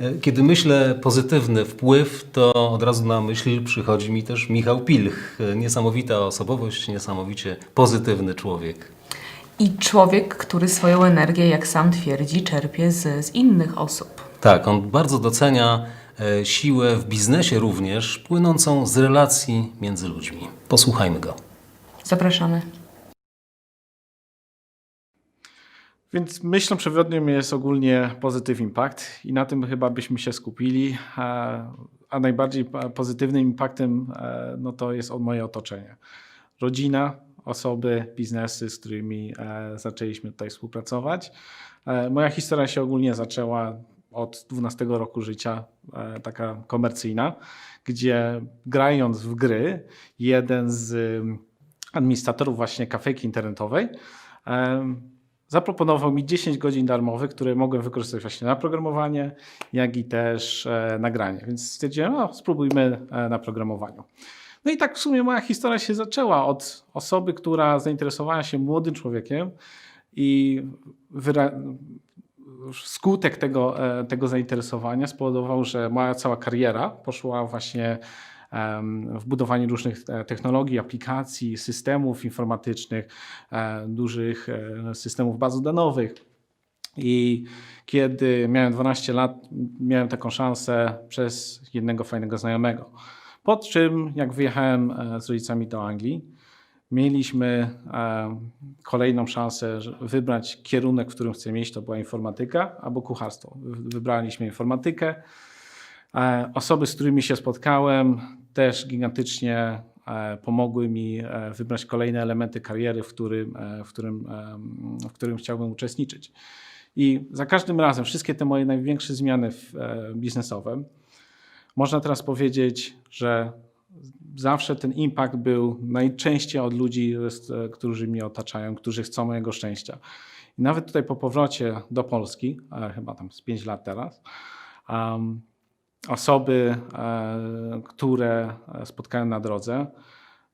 E, Kiedy myślę pozytywny wpływ, to od razu na myśl przychodzi mi też Michał Pilch. E, Niesamowita osobowość, niesamowicie pozytywny człowiek. I człowiek, który swoją energię, jak sam twierdzi, czerpie z, z innych osób. Tak, on bardzo docenia e, siłę w biznesie również, płynącą z relacji między ludźmi. Posłuchajmy go. Zapraszamy. Więc myślą przewodnią jest ogólnie Positive Impact i na tym chyba byśmy się skupili. A, najbardziej pozytywnym impaktem e, no to jest moje otoczenie. Rodzina, osoby, biznesy, z którymi e, zaczęliśmy tutaj współpracować. E, Moja historia się ogólnie zaczęła od 12 roku życia, taka komercyjna, gdzie grając w gry, jeden z administratorów właśnie kafejki internetowej zaproponował mi 10 godzin darmowych, które mogłem wykorzystać właśnie na programowanie, jak i też e, nagranie. Więc stwierdziłem, no, spróbujmy e, na programowaniu. No i tak w sumie moja historia się zaczęła od osoby, która zainteresowała się młodym człowiekiem i skutek tego, e, tego zainteresowania spowodował, że moja cała kariera poszła właśnie w budowaniu różnych e, technologii, aplikacji, systemów informatycznych, e, dużych e, systemów baz danowych. I kiedy miałem 12 lat, miałem taką szansę przez jednego fajnego znajomego. Po czym, jak wyjechałem z rodzicami do Anglii, mieliśmy kolejną szansę wybrać kierunek, w którym chcemy iść. To była informatyka albo kucharstwo. Wy- Wybraliśmy informatykę. Osoby, z którymi się spotkałem, też gigantycznie e, pomogły mi e, wybrać kolejne elementy kariery, w którym, e, w którym, w którym chciałbym uczestniczyć. I za każdym razem wszystkie te moje największe zmiany biznesowe, można teraz powiedzieć, że zawsze ten impact był najczęściej od ludzi, którzy mnie otaczają, którzy chcą mojego szczęścia. I nawet tutaj po powrocie do Polski, chyba tam z 5 lat teraz, um, osoby, e, które e, spotkałem na drodze,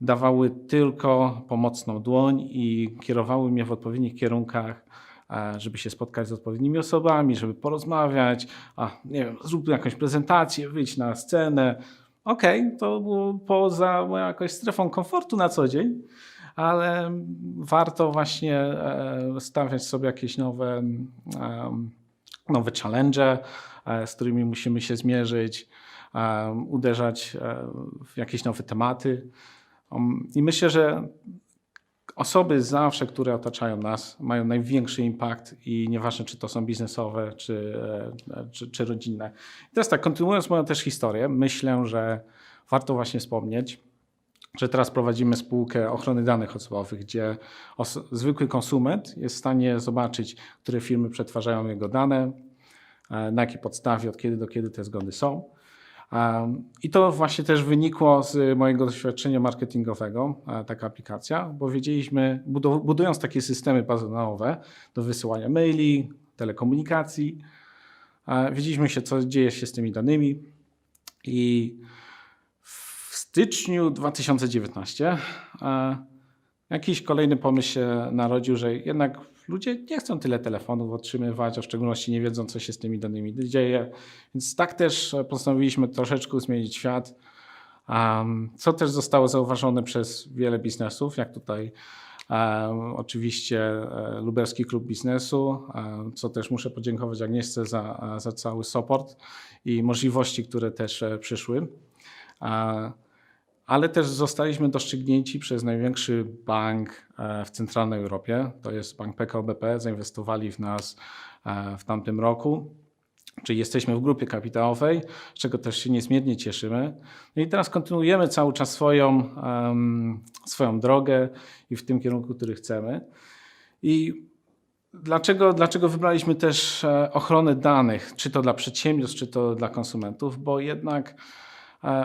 dawały tylko pomocną dłoń i kierowały mnie w odpowiednich kierunkach, e, żeby się spotkać z odpowiednimi osobami, żeby porozmawiać, a nie wiem, zrób jakąś prezentację, wyjdź na scenę. Okej, to było poza moją jakąś strefą komfortu na co dzień, ale warto właśnie stawiać sobie jakieś nowe, em, nowe challenge, e, z którymi musimy się zmierzyć, e, uderzać e, w jakieś nowe tematy. Um, I myślę, że osoby zawsze, które otaczają nas, mają największy impact i nieważne, czy to są biznesowe, czy, czy, czy rodzinne. I teraz tak, kontynuując moją też historię, myślę, że warto właśnie wspomnieć, że teraz prowadzimy spółkę ochrony danych osobowych, gdzie zwykły konsument jest w stanie zobaczyć, które firmy przetwarzają jego dane, e, na jakiej podstawie, od kiedy do kiedy te zgody są. I to właśnie też wynikło z mojego doświadczenia marketingowego, e, taka aplikacja, bo wiedzieliśmy, budu- budując takie systemy bazowe do wysyłania maili, telekomunikacji, e, wiedzieliśmy się, co dzieje się z tymi danymi. I styczniu 2019 e, jakiś kolejny pomysł się narodził, że jednak ludzie nie chcą tyle telefonów otrzymywać, a w szczególności nie wiedzą, co się z tymi danymi dzieje. Więc tak też postanowiliśmy troszeczkę zmienić świat, co też zostało zauważone przez wiele biznesów, jak tutaj oczywiście e, Lubelski Klub Biznesu, co też muszę podziękować Agnieszce za, za cały support i możliwości, które też e, przyszły. Ale też zostaliśmy dostrzygnięci przez największy bank e, w centralnej Europie, to jest bank PKO BP, zainwestowali w nas e, w tamtym roku. Czyli jesteśmy w grupie kapitałowej, z czego też się niezmiernie cieszymy. No i teraz kontynuujemy cały czas swoją, em, swoją drogę i w tym kierunku, który chcemy. I Dlaczego, dlaczego wybraliśmy też e, ochronę danych, czy to dla przedsiębiorstw, czy to dla konsumentów? Bo jednak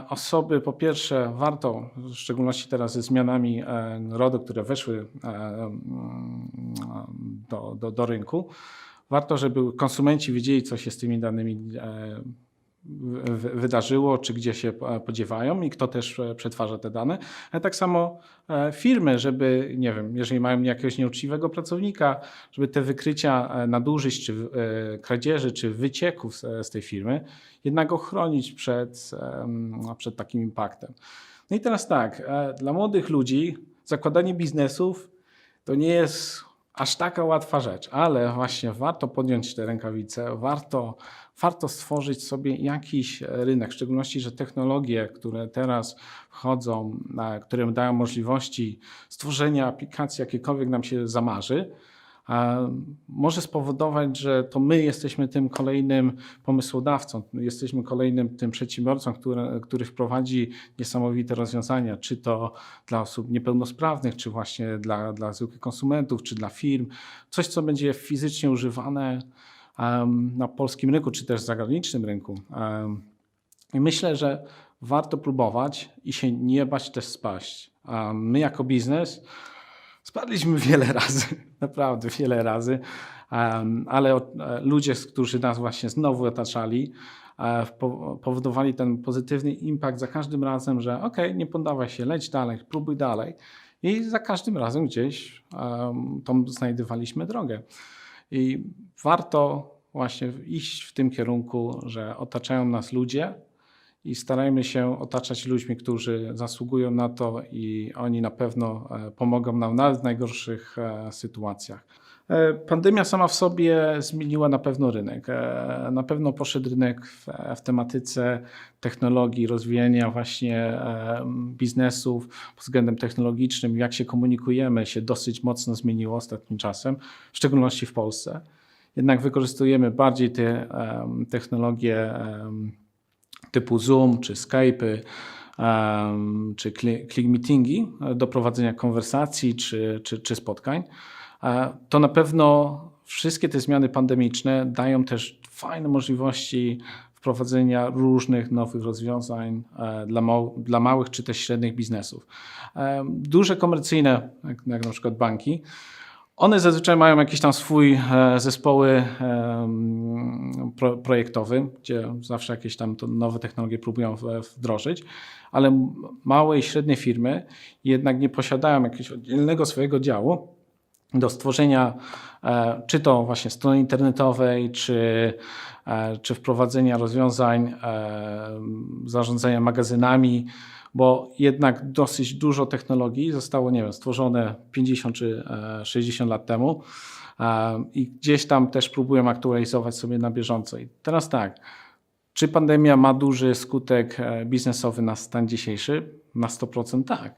osoby, po pierwsze, warto, w szczególności teraz ze zmianami e, RODO, które weszły e, mm, do, do, do rynku, warto, żeby konsumenci wiedzieli, co się z tymi danymi e, wydarzyło, czy gdzie się podziewają i kto też e, przetwarza te dane. Ale tak samo e, firmy, żeby, nie wiem, jeżeli mają jakiegoś nieuczciwego pracownika, żeby te wykrycia e, nadużyć, czy kradzieży, czy wycieków z, tej firmy, jednak ochronić przed, przed takim impaktem. No i teraz tak, dla młodych ludzi zakładanie biznesów to nie jest aż taka łatwa rzecz, ale właśnie warto podjąć te rękawice, warto, warto stworzyć sobie jakiś rynek, w szczególności, że technologie, które teraz wchodzą, e, które dają możliwości stworzenia aplikacji, jakiekolwiek nam się zamarzy, a może spowodować, że to my jesteśmy tym kolejnym pomysłodawcą, jesteśmy kolejnym tym przedsiębiorcą, który, który wprowadzi niesamowite rozwiązania, czy to dla osób niepełnosprawnych, czy właśnie dla, dla zwykłych konsumentów, czy dla firm. Coś, co będzie fizycznie używane na polskim rynku, czy też zagranicznym rynku. I myślę, że warto próbować i się nie bać też spaść. My jako biznes Spadliśmy wiele razy, naprawdę wiele razy, ale e, ludzie, którzy nas właśnie znowu otaczali, e, po- powodowali ten pozytywny impact za każdym razem, że ok, nie poddawaj się, leć dalej, próbuj dalej. I za każdym razem gdzieś um, tą znajdywaliśmy drogę. I warto właśnie iść w tym kierunku, że otaczają nas ludzie, i starajmy się otaczać ludźmi, którzy zasługują na to i oni na pewno e, pomogą nam nawet w najgorszych e, sytuacjach. E, Pandemia sama w sobie zmieniła na pewno rynek. E, Na pewno poszedł rynek w, w tematyce technologii, rozwijania właśnie e, biznesów pod względem technologicznym, jak się komunikujemy, się dosyć mocno zmieniło ostatnim czasem, w szczególności w Polsce. Jednak wykorzystujemy bardziej te technologie typu Zoom, czy Skype'y, em, czy cli- click meetingi do prowadzenia konwersacji czy, czy, czy spotkań. E, To na pewno wszystkie te zmiany pandemiczne dają też fajne możliwości wprowadzenia różnych nowych rozwiązań e, dla, dla małych czy też średnich biznesów. E, Duże komercyjne, jak, jak na przykład banki, one zazwyczaj mają jakiś tam swój zespoły projektowy, gdzie zawsze jakieś tam nowe technologie próbują wdrożyć, ale małe i średnie firmy jednak nie posiadają jakiegoś oddzielnego swojego działu do stworzenia e, czy to właśnie strony internetowej, czy, e, czy wprowadzenia rozwiązań e, zarządzania magazynami, bo jednak dosyć dużo technologii zostało, nie wiem, stworzone 50 czy e, 60 lat temu i gdzieś tam też próbują aktualizować sobie na bieżąco. I teraz tak, czy pandemia ma duży skutek biznesowy na stan dzisiejszy? Na 100% tak.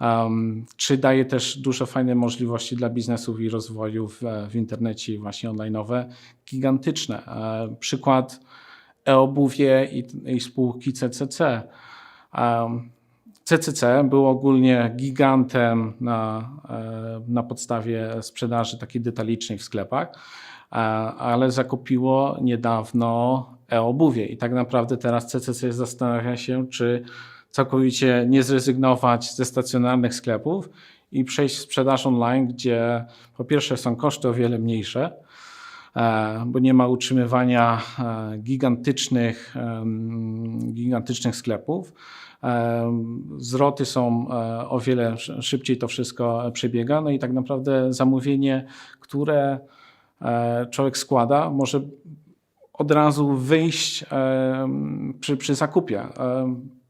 Um, czy daje też duże fajne możliwości dla biznesów i rozwoju w, w internecie właśnie online'owe? Gigantyczne. E, przykład e-obuwie i, i spółki CCC. Um, CCC był ogólnie gigantem na, e, na podstawie sprzedaży takiej detalicznej w sklepach, e, ale zakupiło niedawno e-obuwie i tak naprawdę teraz CCC zastanawia się, czy całkowicie nie zrezygnować ze stacjonarnych sklepów i przejść w sprzedaż online, gdzie po pierwsze są koszty o wiele mniejsze, e, bo nie ma utrzymywania e, gigantycznych, gigantycznych sklepów. Em, Zwroty są e, o wiele sz- szybciej to wszystko przebiega, no i tak naprawdę zamówienie, które e, człowiek składa, może od razu wyjść przy, przy zakupie.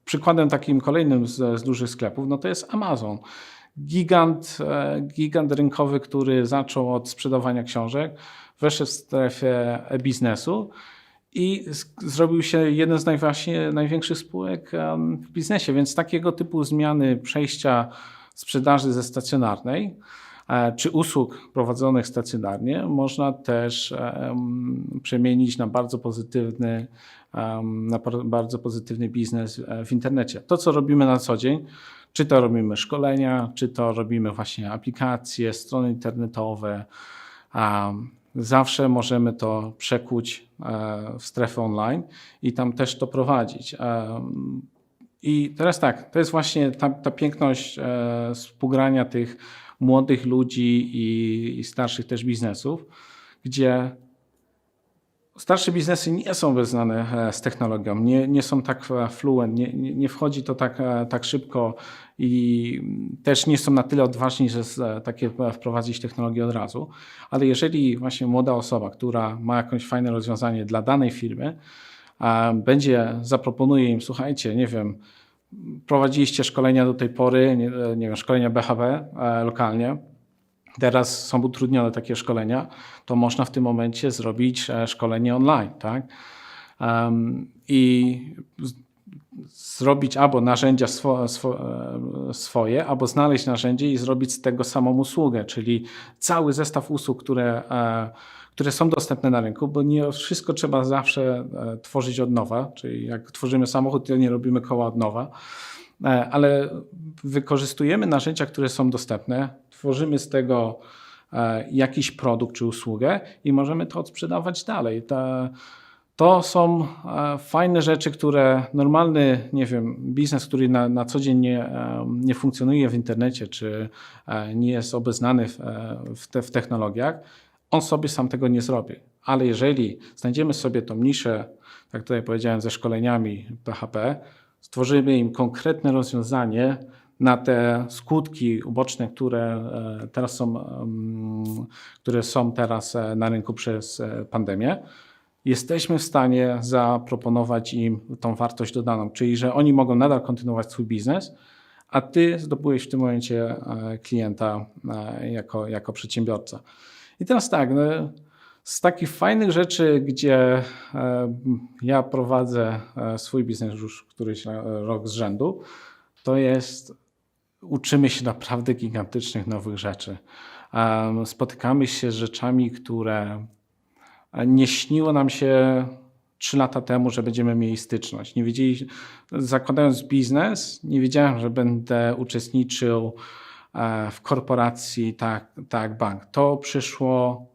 Em, Przykładem takim kolejnym z, z dużych sklepów no to jest Amazon. Gigant, e, gigant rynkowy, który zaczął od sprzedawania książek, weszł w strefę e-biznesu i zrobił się jeden z największych spółek w biznesie. Więc takiego typu zmiany przejścia sprzedaży ze stacjonarnej e, czy usług prowadzonych stacjonarnie można też em, przemienić na bardzo pozytywny, na bardzo pozytywny biznes e, w internecie. To, co robimy na co dzień, czy to robimy szkolenia, czy to robimy właśnie aplikacje, strony internetowe, zawsze możemy to przekuć e, w strefę online i tam też to prowadzić. I teraz tak, to jest właśnie ta, ta piękność e, współgrania tych młodych ludzi i, i starszych też biznesów, gdzie Starsze biznesy nie są wyznane e, z technologią, nie, nie są tak e, fluent, nie, nie wchodzi to tak, e, tak szybko i mm, też nie są na tyle odważni, że takie wprowadzić technologię od razu. Ale jeżeli właśnie młoda osoba, która ma jakieś fajne rozwiązanie dla danej firmy, będzie, zaproponuje im, słuchajcie, nie wiem, prowadziliście szkolenia do tej pory, nie, nie wiem, szkolenia BHB e, lokalnie, teraz są utrudnione takie szkolenia, to można w tym momencie zrobić e, szkolenie online, tak? Em, I zrobić albo narzędzia swo, swo, e, swoje, albo znaleźć narzędzie i zrobić z tego samą usługę, czyli cały zestaw usług, które, e, które są dostępne na rynku, bo nie wszystko trzeba zawsze tworzyć od nowa, czyli jak tworzymy samochód, to nie robimy koła od nowa, ale wykorzystujemy narzędzia, które są dostępne, tworzymy z tego e, jakiś produkt czy usługę i możemy to odsprzedawać dalej. To są e, fajne rzeczy, które normalny, nie wiem, biznes, który na, na co dzień nie, e, nie funkcjonuje w internecie, czy nie jest obeznany w, w, te, w technologiach, on sobie sam tego nie zrobi. Ale jeżeli znajdziemy sobie tą niszę, tak tutaj powiedziałem, ze szkoleniami PHP, stworzymy im konkretne rozwiązanie na te skutki uboczne, które e, teraz są, które są teraz e, na rynku przez e, pandemię, jesteśmy w stanie zaproponować im tą wartość dodaną, czyli że oni mogą nadal kontynuować swój biznes, a ty zdobyłeś w tym momencie klienta jako, jako przedsiębiorca. I teraz tak, no, z takich fajnych rzeczy, gdzie ja prowadzę swój biznes już któryś rok z rzędu, to jest uczymy się naprawdę gigantycznych nowych rzeczy. Spotykamy się z rzeczami, które nie śniło nam się trzy lata temu, że będziemy mieli styczność. Nie wiedzieli, zakładając biznes, nie wiedziałem, że będę uczestniczył e, w korporacji tak, tak bank. To przyszło,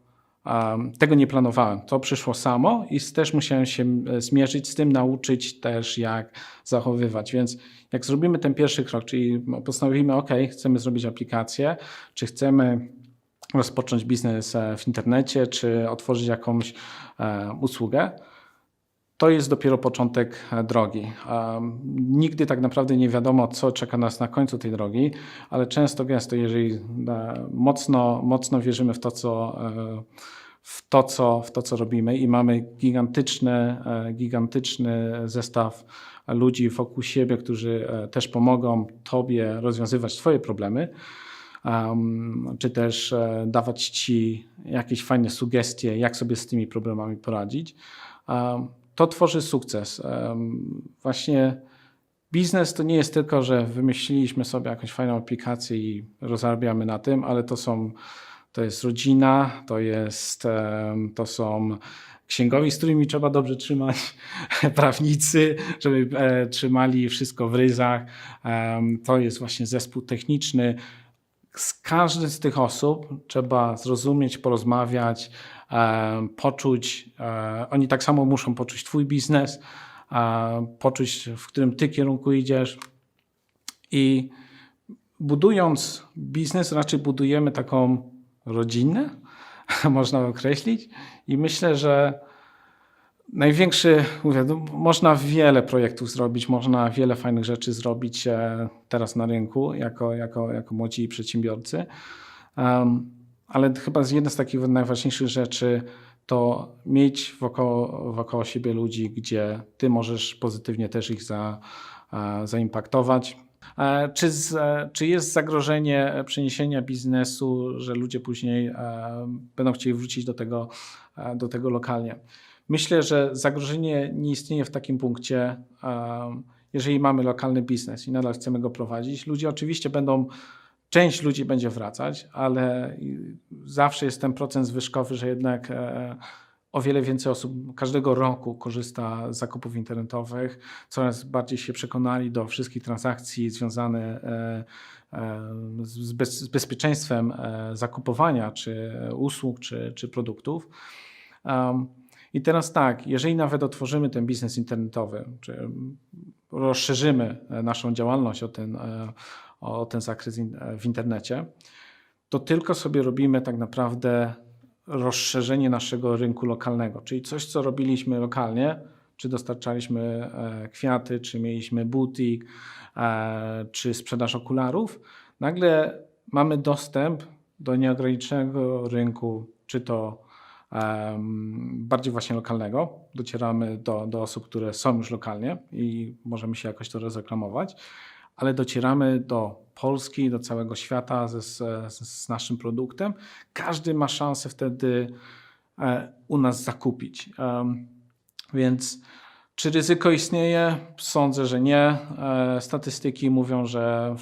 tego nie planowałem. To przyszło samo i też musiałem się e, zmierzyć z tym, nauczyć też jak zachowywać. Więc jak zrobimy ten pierwszy krok, czyli postanowimy, OK, chcemy zrobić aplikację, czy chcemy rozpocząć biznes e, w internecie, czy otworzyć jakąś e, usługę, to jest dopiero początek e, drogi. Nigdy tak naprawdę nie wiadomo, co czeka nas na końcu tej drogi, ale często gęsto, jeżeli e, mocno, mocno wierzymy w to, co, e, w to, co, w to, co robimy i mamy gigantyczny, gigantyczny zestaw ludzi wokół siebie, którzy też pomogą Tobie rozwiązywać Twoje problemy, um, czy też e, dawać Ci jakieś fajne sugestie, jak sobie z tymi problemami poradzić, um, to tworzy sukces. Właśnie biznes to nie jest tylko, że wymyśliliśmy sobie jakąś fajną aplikację i rozrabiamy na tym, ale to są, to jest rodzina, to jest, to są księgowi, z którymi trzeba dobrze trzymać, prawnicy, żeby e, trzymali wszystko w ryzach. To jest właśnie zespół techniczny. Z każdym z tych osób trzeba zrozumieć, porozmawiać, poczuć, oni tak samo muszą poczuć Twój biznes, poczuć, w którym Ty kierunku idziesz. I budując biznes, raczej budujemy taką rodzinę, można określić. I myślę, że największy, mówię, no, można wiele projektów zrobić, można wiele fajnych rzeczy zrobić e, teraz na rynku jako, jako, jako młodzi przedsiębiorcy. Um, ale chyba jedna z takich najważniejszych rzeczy to mieć wokoło, wokoło siebie ludzi, gdzie ty możesz pozytywnie też ich za, e, zaimpaktować. E, Czy, z, czy jest zagrożenie przeniesienia biznesu, że ludzie później będą chcieli wrócić do tego, do tego lokalnie? Myślę, że zagrożenie nie istnieje w takim punkcie, jeżeli mamy lokalny biznes i nadal chcemy go prowadzić. Ludzie oczywiście będą, część ludzi będzie wracać, ale zawsze jest ten procent zwyżkowy, że jednak e, o wiele więcej osób każdego roku korzysta z zakupów internetowych, coraz bardziej się przekonali do wszystkich transakcji związanych e, e, z, bez, z bezpieczeństwem zakupowania czy usług, czy, czy produktów. Um, I teraz tak, jeżeli nawet otworzymy ten biznes internetowy, czy rozszerzymy e, naszą działalność o ten, e, o ten zakres e, w internecie, to tylko sobie robimy tak naprawdę rozszerzenie naszego rynku lokalnego, czyli coś, co robiliśmy lokalnie, czy dostarczaliśmy kwiaty, czy mieliśmy butik, czy sprzedaż okularów, nagle mamy dostęp do nieograniczonego rynku, czy to bardziej właśnie lokalnego. Docieramy do, do osób, które są już lokalnie i możemy się jakoś to rozreklamować, ale docieramy do Polski, do całego świata ze, z, z naszym produktem. Każdy ma szansę wtedy e, u nas zakupić. Więc czy ryzyko istnieje? Sądzę, że nie. E, Statystyki mówią, że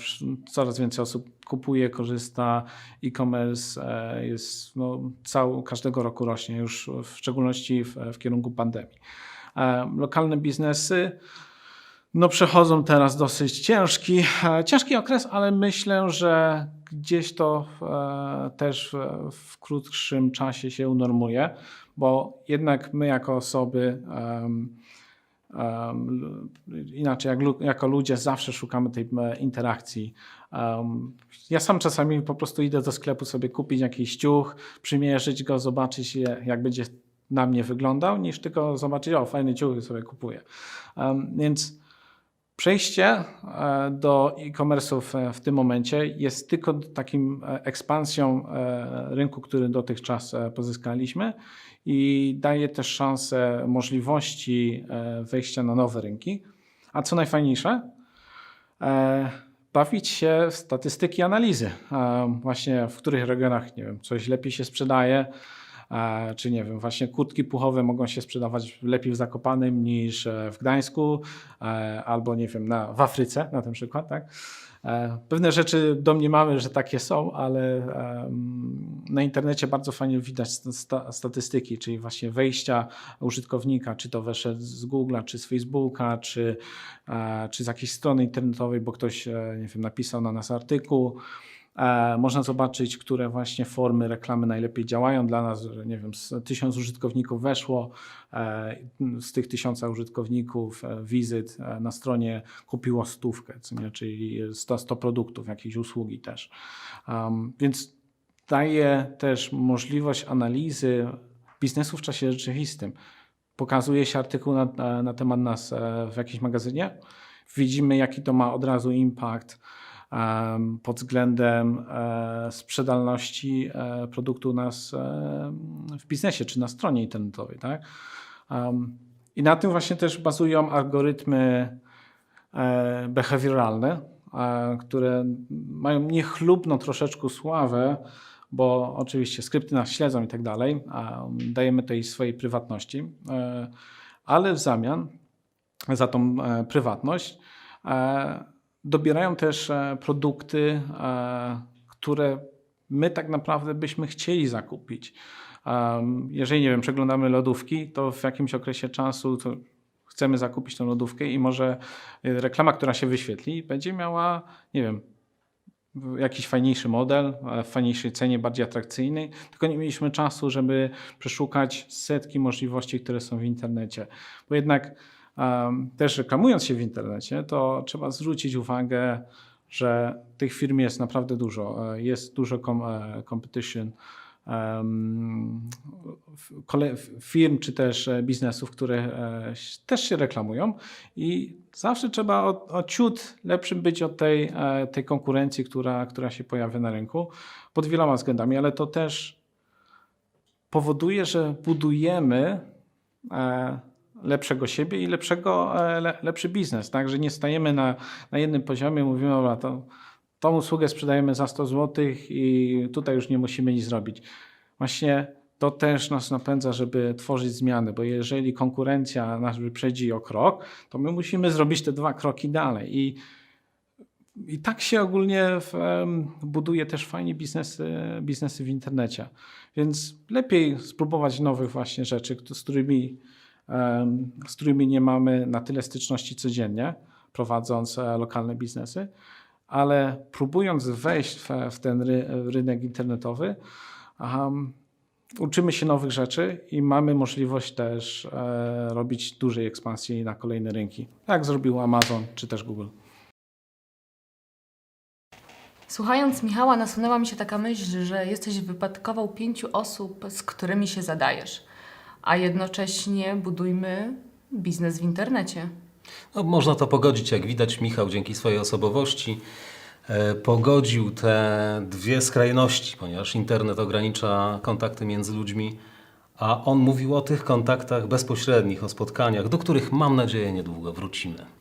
coraz więcej osób kupuje, korzysta. E-commerce e, jest no, cał, każdego roku rośnie, już w szczególności w, w kierunku pandemii. E, Lokalne biznesy no, przechodzą teraz dosyć ciężki, ciężki okres, ale myślę, że gdzieś to też w, krótszym czasie się unormuje, bo jednak my jako osoby Um, inaczej, jak, jako ludzie zawsze szukamy tej interakcji. Um, ja sam czasami po prostu idę do sklepu sobie kupić jakiś ciuch, przymierzyć go, zobaczyć jak będzie na mnie wyglądał, niż tylko zobaczyć, o fajny ciuch sobie kupuję. Um, więc przejście e, do e-commerce'ów e, w tym momencie jest tylko takim e, ekspansją rynku, który dotychczas pozyskaliśmy i daje też szansę możliwości wejścia na nowe rynki. A co najfajniejsze, bawić się w statystyki analizy. Właśnie w których regionach, nie wiem, coś lepiej się sprzedaje, czy nie wiem, właśnie kurtki puchowe mogą się sprzedawać lepiej w Zakopanym niż e, w Gdańsku, e, albo nie wiem, na, w Afryce na ten przykład, tak? E, Pewne rzeczy domniemamy, że takie są, ale na internecie bardzo fajnie widać sta- sta- statystyki, czyli właśnie wejścia użytkownika, czy to weszedł z Google'a, czy z Facebooka, czy, czy z jakiejś strony internetowej, bo ktoś nie wiem, napisał na nas artykuł. E, Można zobaczyć, które właśnie formy reklamy najlepiej działają dla nas, że nie wiem, tysiąc użytkowników weszło, e, z tych tysiąca użytkowników e, wizyt na stronie kupiło stówkę, czyli 100, 100 produktów, jakieś usługi też. Więc daje też możliwość analizy biznesu w czasie rzeczywistym. Pokazuje się artykuł na, na, temat nas w jakimś magazynie, widzimy jaki to ma od razu impact pod względem e, sprzedalności e, produktu u nas e, w biznesie czy na stronie internetowej. Tak? I na tym właśnie też bazują algorytmy behawioralne, które mają niechlubną troszeczkę sławę, bo oczywiście skrypty nas śledzą i tak dalej, dajemy tej swojej prywatności, ale w zamian za tą prywatność dobierają też e, produkty, e, które my tak naprawdę byśmy chcieli zakupić. Um, jeżeli, nie wiem, przeglądamy lodówki, to w jakimś okresie czasu chcemy zakupić tą lodówkę i może reklama, która się wyświetli, będzie miała, nie wiem, jakiś fajniejszy model, e, w fajniejszej cenie, bardziej atrakcyjnej, tylko nie mieliśmy czasu, żeby przeszukać setki możliwości, które są w internecie. Bo jednak też reklamując się w internecie, to trzeba zwrócić uwagę, że tych firm jest naprawdę dużo. E, Jest dużo com, e, competition firm czy też e, biznesów, które też się reklamują i zawsze trzeba o, o ciut lepszym być od tej, tej konkurencji, która, która się pojawia na rynku pod wieloma względami, ale to też powoduje, że budujemy lepszego siebie i lepszego, e, le, lepszy biznes, tak, że nie stajemy na, na jednym poziomie, mówimy, dobra, to tą usługę sprzedajemy za 100 zł i tutaj już nie musimy nic zrobić. Właśnie to też nas napędza, żeby tworzyć zmiany, bo jeżeli konkurencja nas wyprzedzi o krok, to my musimy zrobić te dwa kroki dalej. I, i tak się ogólnie w, buduje też fajnie biznesy, biznesy w internecie. Więc lepiej spróbować nowych właśnie rzeczy, z którymi, z którymi nie mamy na tyle styczności codziennie, prowadząc e, lokalne biznesy, ale próbując wejść w, w ten ry, rynek internetowy, um, uczymy się nowych rzeczy i mamy możliwość też e, robić dużej ekspansji na kolejne rynki, jak zrobił Amazon czy też Google. Słuchając Michała, nasunęła mi się taka myśl, że jesteś wypadkową pięciu osób, z którymi się zadajesz, a jednocześnie budujmy biznes w internecie. No, można to pogodzić, jak widać Michał dzięki swojej osobowości e, pogodził te dwie skrajności, ponieważ internet ogranicza kontakty między ludźmi, a on mówił o tych kontaktach bezpośrednich, o spotkaniach, do których mam nadzieję niedługo wrócimy.